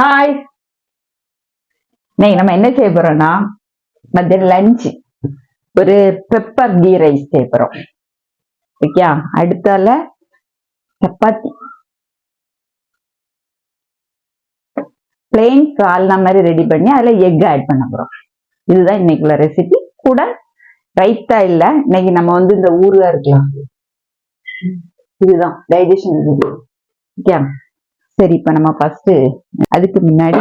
Hi இன்னைக்கு நம்ம என்ன செய்ய போறோம்னா மதியம் லஞ்ச் ஒரு பெப்பர் கீ ரைஸ் செய்ய போறோம். ஓகே அடுத்தால சப்பாத்தி. பிளெயின் கால்னா மாதிரி ரெடி பண்ணி அதுல எக் ஆட் பண்ண போறோம். இதுதான் இன்னைக்குள்ள ரெசிபி கூட ரைத்தா இல்ல இன்னைக்கு நம்ம வந்து இந்த ஊர்ல இருக்கலாம். இதுதான் டைஜஷன் ஓகே சரி இப்ப நம்ம ஃபஸ்ட்டு அதுக்கு முன்னாடி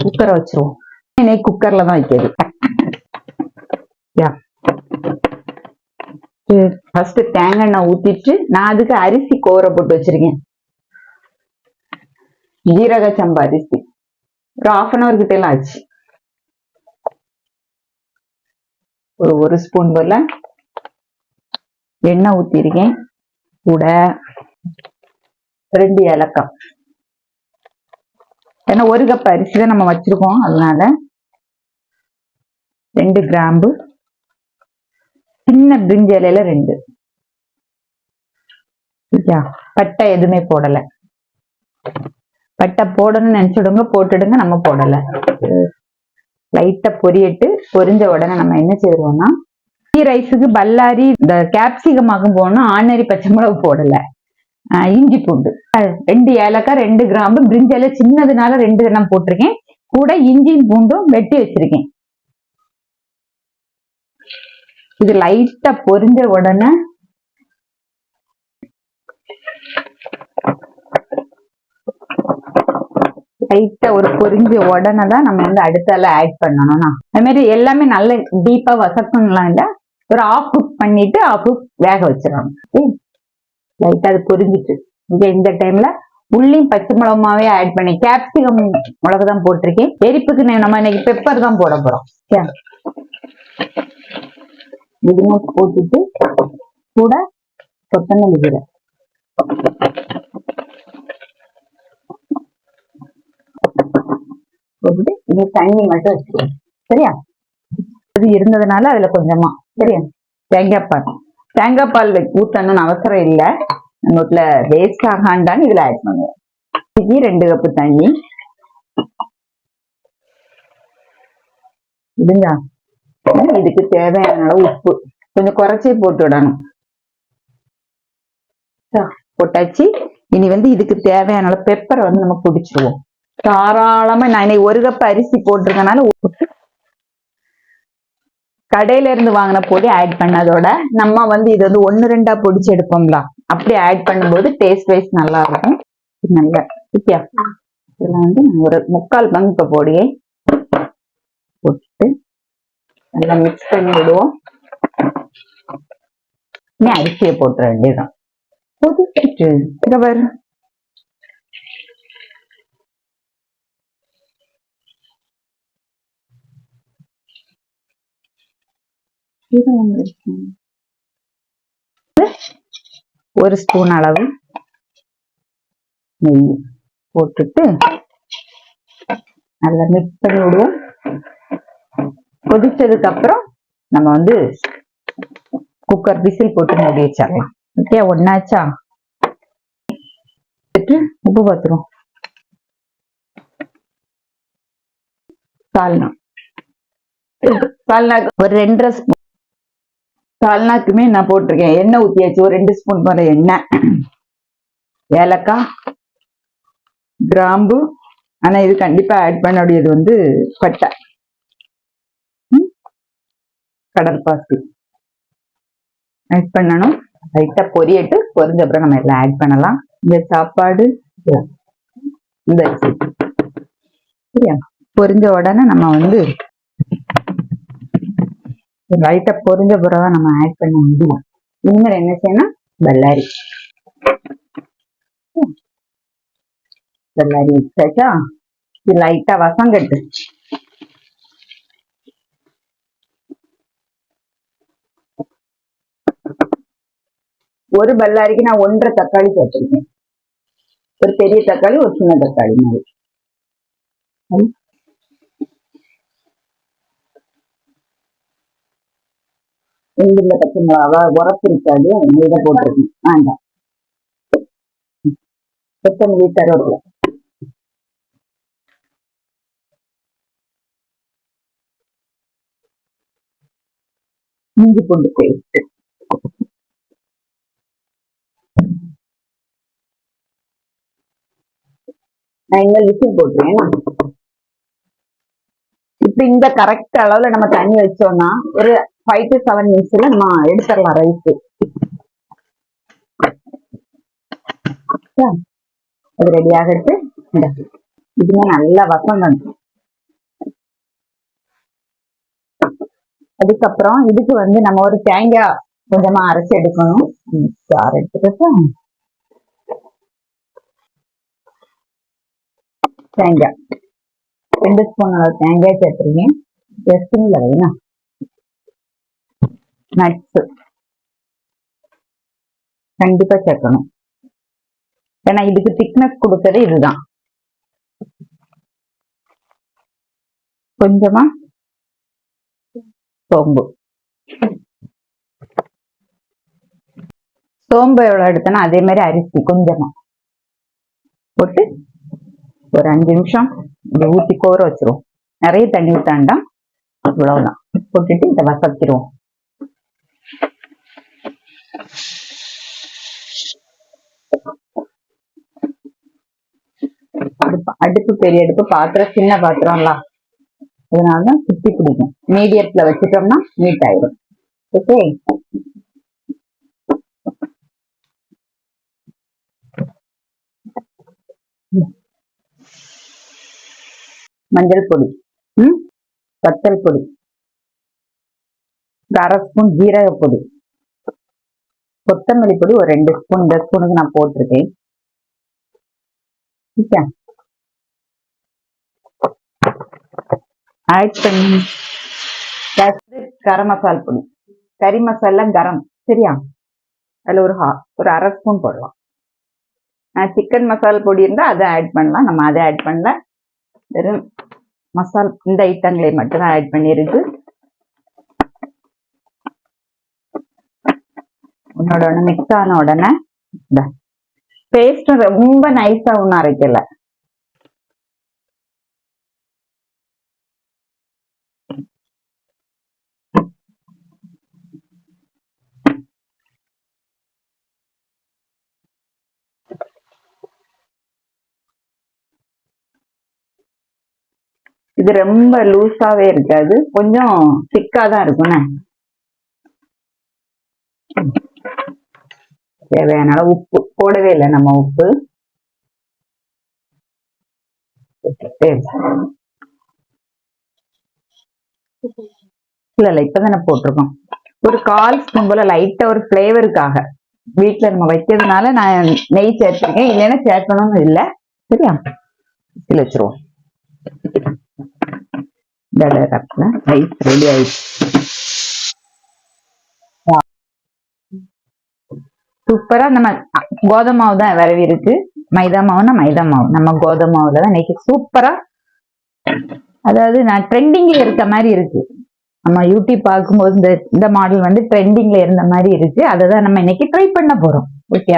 குக்கரை வச்சிருவோம். இன்னைக்கு குக்கர்ல தான் வைக்கிறது. ஃபஸ்ட்டு தேங்காய் எண்ணெய் ஊத்திட்டு நான் அதுக்கு அரிசி கோரை போட்டு வச்சிருக்கேன். ஜீரக சம்பா அரிசி. ஒரு ஆஃப் அன் அவர் கிட்ட எல்லாம் ஆச்சு. ஒரு ஒரு ஸ்பூன் போல எண்ணெய் ஊத்திருக்கேன். கூட ரெண்டு ஏலக்காய். ஏன்னா ஒரு கப் அரிசி தான் நம்ம வச்சிருக்கோம். அதனால ரெண்டு கிராம்பு சின்ன பிரிஞ்சி இலையில ரெண்டு. பட்டை எதுவுமே போடல. பட்டை போடணும்னு நினைச்சிடுங்க போட்டுடுங்க நம்ம போடல. லைட்டா பொரியட்டு பொரிஞ்ச உடனே நம்ம என்ன செய்வோம்னா கீ ரைஸுக்கு பல்லாரி இந்த கேப்சிகமாகும் போகணும் ஆனரி பச்சை மிளகு போடலை. இஞ்சி பூண்டு. ரெண்டு ஏலக்காய் ரெண்டு கிராம்பு பிரிஞ்சால சின்னதுனால ரெண்டு எண்ணம் போட்டிருக்கேன். கூட இஞ்சியும் பூண்டும் வெட்டி வச்சிருக்கேன். இது லைட்டா பொரிஞ்ச உடனே லைட்டா ஒரு பொரிஞ்ச உடனே தான் நம்ம வந்து அடுத்தால ஆட் பண்ணணும்னா அது மாதிரி எல்லாமே நல்ல டீப்பா வசக்கணும்லாம் இல்ல. ஒரு ஆஃப் குக் பண்ணிட்டு ஆஃப் குக் வேக வச்சிடணும். லைட்டா அது பொரிஞ்சிட்டு இங்க இந்த டைம்ல உள்ளியும் பச்சை மிளகாவே ஆட் பண்ணி கேப்சிகம் மிளகு தான் போட்டிருக்கேன். எரிப்புக்கு நம்ம இன்னைக்கு பெப்பர் தான் போட போறோம். இதுவும் போட்டுட்டு கூட கொத்தமல்லி கீரை. போட்டுட்டு இது தண்ணி மட்டும் வச்சுக்கணும் சரியா? இது இருந்ததுனால அதுல கொஞ்சமா. சரியா? தேங்காய் பால். தேங்காய் பால் வை- ஊத்தணும்னு அவசரம் இல்லை. நம்ம வீட்டுல வேஸ்ட் ஆகாண்டான்னு இதுல ஆட் பண்ணுவோம். இதுக்கு ரெண்டு கப்பு தண்ணி. இதுங்களா இதுக்கு தேவையான அளவு உப்பு. கொஞ்சம் குறைச்சே போட்டு விடணும். போட்டாச்சு. இனி வந்து இதுக்கு தேவையான அளவு பெப்பரை வந்து நம்ம பிடிச்சிருவோம். தாராளமா நான் இன்னைக்கு ஒரு கப் அரிசி போட்டிருக்கனால உப்பு கடையில இருந்து வாங்கின பொடி ஆட் பண்ணதோட நம்ம வந்து இது வந்து ஒன்னு ரெண்டா பொடிச்சு எடுப்போம்ல. அப்படி ஆட் பண்ணும்போது டேஸ்ட் வைஸ் நல்லா இருக்கும் நல்ல ஓகே இதுல வந்து ஒரு முக்கால் பங்கு பொடியை போட்டு நல்லா மிக்ஸ் பண்ணி விடுவோம். இனி அரிசியை போட்டுற வேண்டியதுதான். கொதிச்சிட்டு இங்க பாரு ஒரு ஸ்பூன் அளவு நெய் போட்டுட்டு நல்லா மிக்ஸ் பண்ணி விடுவோம். கொதிச்சதுக்கு அப்புறம் நம்ம வந்து குக்கர் விசில் போட்டு மூடி வச்சிடலாம். ஓகே ஒன்னாச்சா உப்பு பார்த்துரும் சால்னா சால்னா ஒரு ரெண்டரை ஸ்பூன் சால்னாக்குமே நான் போட்டிருக்கேன். எண்ணெய் ஊற்றியாச்சு ஒரு ரெண்டு ஸ்பூன் போகிற எண்ணெய். ஏலக்காய் கிராம்பு. ஆனால் இது கண்டிப்பாக ஆட் பண்ண வேண்டியது வந்து பட்டை. கடற்பாசி. ஆட் பண்ணணும். லைட்டாக பொரியட்டு. பொரிஞ்ச அப்புறம் நம்ம எல்லாம் ஆட் பண்ணலாம். இந்த சாப்பாடு இந்த சரியா? பொரிஞ்ச உடனே நம்ம வந்து லைட்டா பொரிஞ்ச பிறகு நம்ம ஆட் பண்ண முடியும். இனிமேல் என்ன செய்யணும்? பல்லாரி பல்லாரி வச்சாச்சா? இது லைட்டா வசங்கட்டு ஒரு பல்லாரிக்கு நான் ஒன்றரை தக்காளி சேர்த்திருக்கேன். ஒரு பெரிய தக்காளி ஒரு சின்ன தக்காளி மாதிரி. எள்ளுள்ள பச்சை மிளகாவா உரப்பு இருக்காது. இதை போட்டிருக்கேன் வேண்டாம் கொத்தமல்லி கருவேப்பிலை. இஞ்சி பூண்டு பேஸ்ட் நான் இங்க விசில் போட்டுருவேன் இப்ப இந்த கரெக்ட் அளவுல நம்ம தண்ணி வச்சோம்னா ஒரு ஃபைவ் டு செவன் மினிட்ஸ்ல நம்ம எடுத்துடலாம் ரைஸ் அது ரெடி ஆகிட்டு இதுமே நல்லா வசம் அதுக்கப்புறம் இதுக்கு வந்து நம்ம ஒரு தேங்காய் கொஞ்சமா அரைச்சி எடுக்கணும். ம், எடுத்துக்கிட்டு தேங்காய். ரெண்டு ஸ்பூன் தேங்காய் சேர்த்துருக்கேன் இல்லை வைனா நட்ஸ் கண்டிப்பா சேர்க்கணும் ஏன்னா இதுக்கு திக்னஸ் கொடுக்கறது இதுதான். கொஞ்சமா? சோம்பு. சோம்பு எவ்வளவு எடுத்தனா அதே மாதிரி அரிசி கொஞ்சமா. போட்டு ஒரு அஞ்சு நிமிஷம் இதை ஊற்றி கோர வச்சிருவோம். நிறைய தண்ணி ஊத்தாண்டா இவ்வளவுதான் போட்டுட்டு இதை வசத்திடுவோம் அடுப்பு அடுப்பு பெரிய அடுப்பு பாத்திரம் சின்ன பாத்திரம்லாம். அதனாலதான் சுத்தி பிடிக்கும். மீடியத்துல வச்சுட்டோம்னா நீட் ஆயிடும். ஓகே மஞ்சள் பொடி. ம்? வத்தல் பொடி. அரை ஸ்பூன் ஜீரக பொடி. கொத்தமல்லி பொடி ஒரு ரெண்டு ஸ்பூன். இந்த ஸ்பூனுக்கு நான் போட்டிருக்கேன். ஓகே ஆட் பண்ணி கரம் மசால் பொடி. கறி மசாலா கரம் சரியா? அதில் ஒரு ஹா ஒரு அரை ஸ்பூன் போடலாம். சிக்கன் மசால் பொடி இருந்தால் அதை ஆட் பண்ணலாம். நம்ம அதை ஆட் பண்ணல. வெறும் மசால் இந்த ஐட்டங்களை மட்டும்தான் ஆட் பண்ணியிருக்கு. உன்னோட ஒன்று மிக்ஸ் ஆன உடனே இந்த. பேஸ்ட் ரொம்ப நைஸா ஒன்றும் அரைக்கல. இது ரொம்ப லூஸாவே இருக்காது. கொஞ்சம் திக்கா தான் இருக்கும்ண்ணே தேவையான அளவு உப்பு. போடவே இல்லை நம்ம உப்பு. இல்ல இல்ல இப்பதானே போட்டிருக்கோம். ஒரு கால் ஸ்பூன் போல லைட்டா ஒரு ஃப்ளேவருக்காக வீட்டுல நம்ம வைக்கிறதுனால நான் நெய் சேர்த்திருக்கேன் இல்லைன்னா சேர்க்கணும்னு இல்லை. சரியா? இதில் வச்சிருவோம். ரெடி ஆயிடுச்சு. சூப்பரா நம்ம அ- கோதுமை மாவு தான் விரவி இருக்கு. மைதா மாவுனா மைதா மாவு. நம்ம கோதுமை மாவுல தான் இன்னைக்கு சூப்பரா அதாவது நான் ட்ரெண்டிங்ல இருக்க மாதிரி இருக்கு. நம்ம யூடியூப் பார்க்கும்போது இந்த இந்த மாடல் வந்து ட்ரெண்டிங்ல இருந்த மாதிரி இருக்கு. அதை தான் நம்ம இன்னைக்கு ட்ரை பண்ண போறோம். ஓகே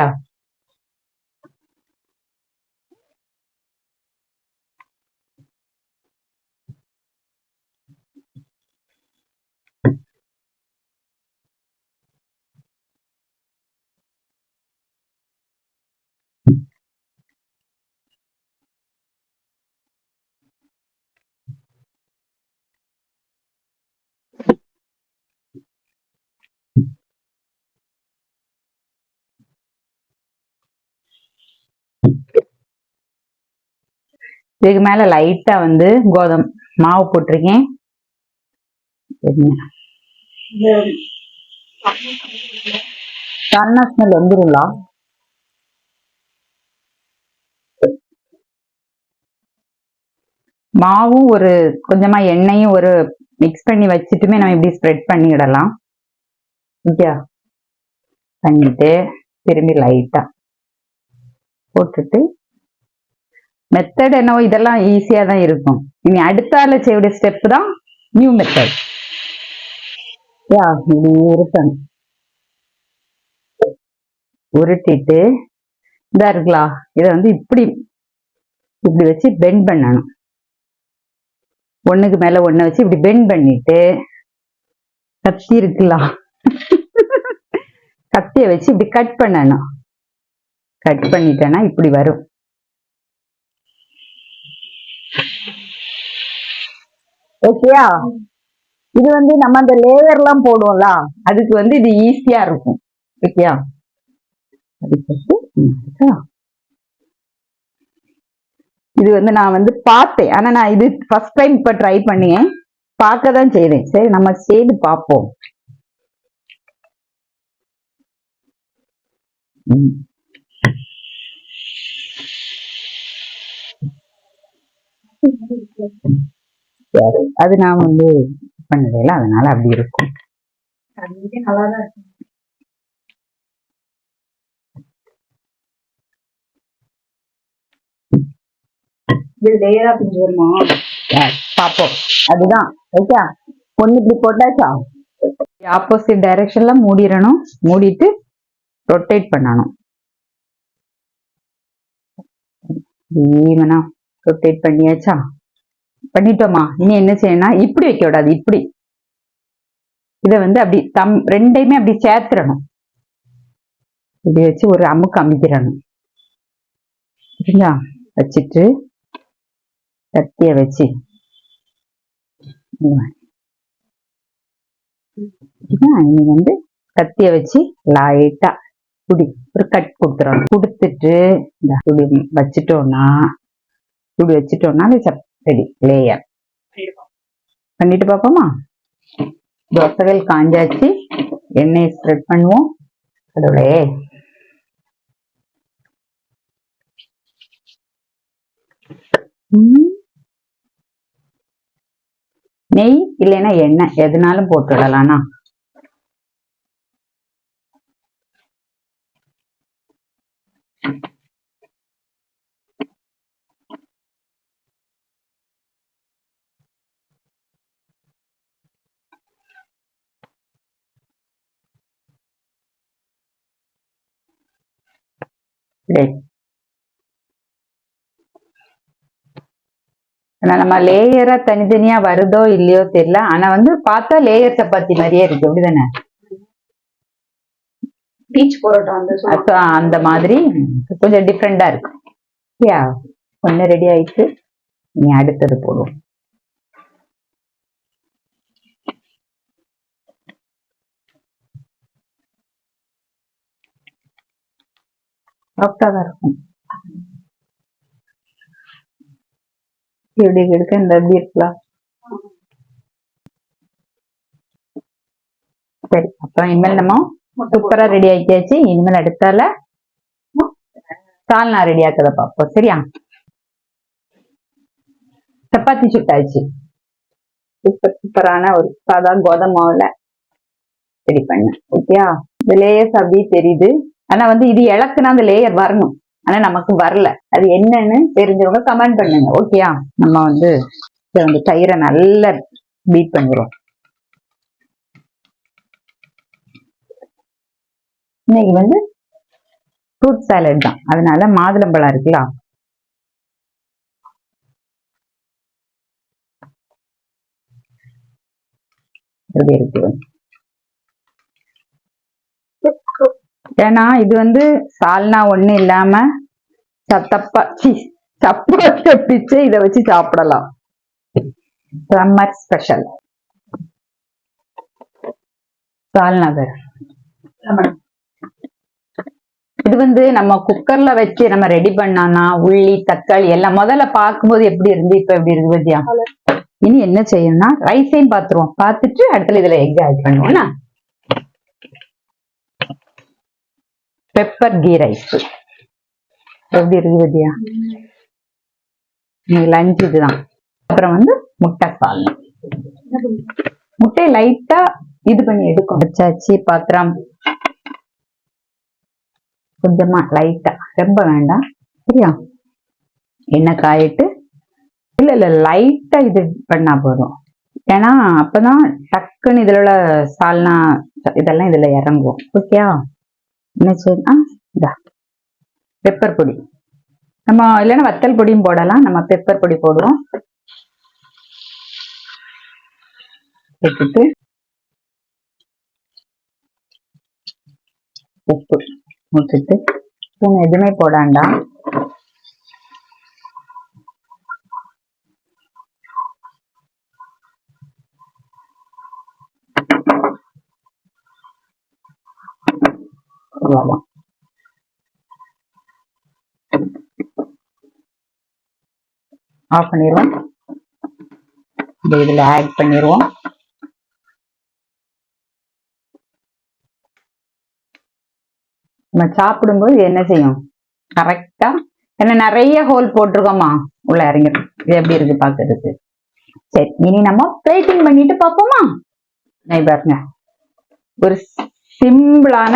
இதுக்கு மேலே லைட்டாக வந்து கோதம் மாவு போட்டிருக்கேன். என்ன ஸ்மெல் வந்துருங்களா? மாவும் ஒரு கொஞ்சமா எண்ணெயும் ஒரு மிக்ஸ் பண்ணி வச்சுட்டுமே நம்ம இப்படி ஸ்ப்ரெட் பண்ணிடலாம். ஓகே பண்ணிட்டு திரும்பி லைட்டா போட்டுட்டு மெத்தட் என்னவோ இதெல்லாம் ஈஸியாக தான் இருக்கும். இனி அடுத்தால செய்ய ஸ்டெப் தான் நியூ மெத்தட் யா இப்படி உருட்டணும் உருட்டிட்டு இதா இருக்கலாம் இதை வந்து இப்படி இப்படி வச்சு பெண்ட் பண்ணணும். ஒண்ணுக்கு மேல ஒன்றை வச்சு இப்படி பெண்ட் பண்ணிட்டு கத்தி இருக்கலாம் கத்திய வச்சு இப்படி கட் பண்ணணும். கட் பண்ணிட்டேன்னா இப்படி வரும். ஓகேயா இது வந்து நம்ம அந்த லேயர் எல்லாம் போடுவோம்ல அதுக்கு வந்து இது ஈஸியா இருக்கும். ஓகேயா இது வந்து நான் வந்து பார்த்தேன். ஆனா நான் இது ஃபர்ஸ்ட் டைம் இப்ப ட்ரை பண்ணியேன். பார்க்க தான் செய்தேன். சரி நம்ம செய்து பார்ப்போம். ம். சரி, அது நான் வந்து பண்ணல அதனால அப்படி இருக்கும். அதுதான் ஓகே ஒண்ணு இப்படி போட்டாச்சா? ஆப்போசிட் டைரக்ஷன்ல மூடிடணும். மூடிட்டு ரொட்டேட் பண்ணணும். ஈவனா ரொட்டேட் பண்ணியாச்சா? பண்ணிட்டோமா? இனி என்ன செய்யணும்னா இப்படி வைக்க விடாது இப்படி. இதை வந்து அப்படி தம் ரெண்டையுமே அப்படி சேர்த்துடணும். இப்படி வச்சு ஒரு அமுக்கு அமைக்கிறணும். சரிங்களா? வச்சுட்டு கத்திய வச்சு. இனி வந்து கத்திய வச்சு லைட்டா குடி. ஒரு கட் கொடுத்துறோம் கொடுத்துட்டு இந்த குடி வச்சுட்டோம்னா குடி வச்சுட்டோம்னா சரி லேயர் பண்ணிட்டு பார்ப்போமா? தோசைகள் காஞ்சாச்சு. எண்ணெய் ஸ்ப்ரெட் பண்ணுவோம். கடவுளே. நெய் இல்லைன்னா எண்ணெய் எதுனாலும் போட்டுடலாம்னா Thank you. ஆனா நம்ம லேயரா தனித்தனியா வருதோ இல்லையோ தெரியல. ஆனா வந்து பார்த்தா லேயர் சப்பாத்தி மாதிரியே இருக்கு. அப்படிதானே? பீச் பரோட்டா அந்த மாதிரி. கொஞ்சம் டிஃப்ரெண்டா இருக்கு. யா ஒண்ணு ரெடி ஆயிடுச்சு நீ அடுத்தது போடுவோம். சாஃப்டாக தான் இருக்கும். எப்படி எடுக்க இந்த எப்படி இருக்கலாம் சரி அப்புறம் இனிமேல் நம்ம சூப்பரா ரெடி ஆக்கியாச்சு இனிமேல் அடுத்தால சால்னா ரெடி ஆக்கத பார்ப்போம். சரியா? சப்பாத்தி சுட்டாச்சு சூப்பர் சூப்பரான ஒரு சாதா கோதமை மாவுல ரெடி பண்ணேன். ஓகேயா இந்த லேயர்ஸ் அப்படியே தெரியுது. ஆனா வந்து இது இழக்குனா அந்த லேயர் வரணும். ஆனா நமக்கு வரல. அது என்னன்னு தெரிஞ்சவங்க கமெண்ட் பண்ணுங்க. ஓகேயா நம்ம வந்து இதை வந்து டயரை நல்லா பீட் பண்ணுறோம் இன்னைக்கு வந்து ஃப்ரூட் சாலட் தான். அதனால மாதுளம்பழம் இருக்குல்ல? எப்படி ஏன்னா இது வந்து சால்னா ஒண்ணு இல்லாம சத்தப்பா சி சப்பாத்திய பிச்சு இதை வச்சு சாப்பிடலாம். சம்மர் ஸ்பெஷல் சால்னா இது வந்து நம்ம குக்கர்ல வச்சு நம்ம ரெடி பண்ணோம்னா உள்ளி தக்காளி எல்லாம் முதல்ல பார்க்கும்போது எப்படி இருந்து இப்ப எப்படி இருக்கு பத்தியா? இனி என்ன செய்யணும்னா ரைஸையும் பாத்துருவோம் பார்த்துட்டு அடுத்தது இதுல எக் ஆட் பண்ணுவோம்னா பெப்பர் கீ ரைஸ் எப்படி இருக்கு பத்தியா? லஞ்ச் இதுதான். அப்புறம் வந்து முட்டை சால்னா முட்டையை லைட்டா இது பண்ணி எடுக்கும். வச்சாச்சு பாத்திரம். கொஞ்சமா லைட்டா ரொம்ப வேண்டாம். சரியா? எண்ணெய் காயிட்டு. இல்ல இல்ல லைட்டா இது பண்ணா போதும். ஏன்னா அப்பதான் டக்குன்னு இதுல உள்ள சால்னா இதெல்லாம் இதுல இறங்கும். ஓகேயா என்ன செய்யணும் இதா பெப்பர் பொடி. நம்ம இல்லைன்னா வத்தல் பொடியும் போடலாம். நம்ம பெப்பர் பொடி போடுவோம் போட்டுட்டு உப்பு ஊற்றிட்டு எதுவுமே போடாண்டாம் ஆஃப் பண்ணிடுவோம் இந்த இதுல ஆட் பண்ணிடுவோம் நம்ம சாப்பிடும்போது என்ன செய்யும்? கரெக்டா ஏன்னா நிறைய ஹோல் போட்டிருக்கோமா? உள்ள இறங்கிடும் இது எப்படி இருக்கு பாக்குறதுக்கு சரி இனி நம்ம பிளேட்டிங் பண்ணிட்டு பார்ப்போமா? நான் பாருங்க ஒரு சிம்பிளான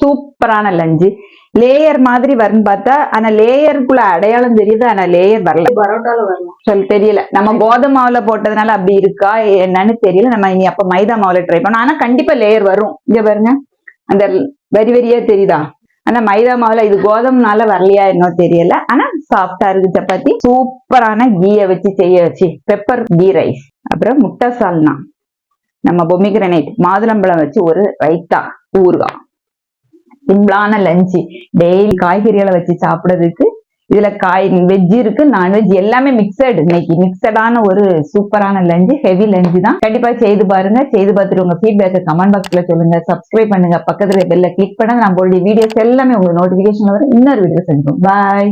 சூப்பரான லஞ்சு லேயர் மாதிரி வரும்னு பார்த்தா ஆனா லேயருக்குள்ள அடையாளம் தெரியுது ஆனா லேயர் வரல. பரோட்டால வரலாம் சொல்லு தெரியல. நம்ம கோதுமை மாவுல போட்டதுனால அப்படி இருக்கா என்னன்னு தெரியல. நம்ம இனி அப்ப மைதா மாவுல ட்ரை பண்ணோம். ஆனா கண்டிப்பா லேயர் வரும். இங்க பாருங்க. அந்த வரி வரியா தெரியுதா? ஆனா மைதா மாவுல இது கோதுமைனால வரலையா என்னோ தெரியல. ஆனா சாஃப்டா இருக்கு சப்பாத்தி. சூப்பரான கீய வச்சு செய்ய வச்சு. பெப்பர் கீ ரைஸ் அப்புறம் முட்டை சால்னா. நம்ம பொமிகிரனைட் மாதுளம்பழம் வச்சு ஒரு ரைத்தா. ஊறுகாய். சிம்பிளான லஞ்சு டெய்லி காய்கறிகளை வச்சு சாப்பிடுறதுக்கு இதுல காய் வெஜ் இருக்கு நான்வெஜ் எல்லாமே மிக்சடு இன்னைக்கு மிக்சடான ஒரு சூப்பரான லஞ்சு ஹெவி லஞ்சு தான். கண்டிப்பா செய்து பாருங்க. செய்து பார்த்துட்டு உங்க ஃபீட்பேக்கை கமெண்ட் பாக்ஸ்ல சொல்லுங்க. சப்ஸ்கிரைப் பண்ணுங்க. பக்கத்துல பெல்ல கிளிக் பண்ணுங்க. நம்மளுடைய வீடியோஸ் எல்லாமே உங்களுக்கு நோட்டிபிகேஷன் வரும். இன்னொரு வீடியோ செஞ்சோம் பாய்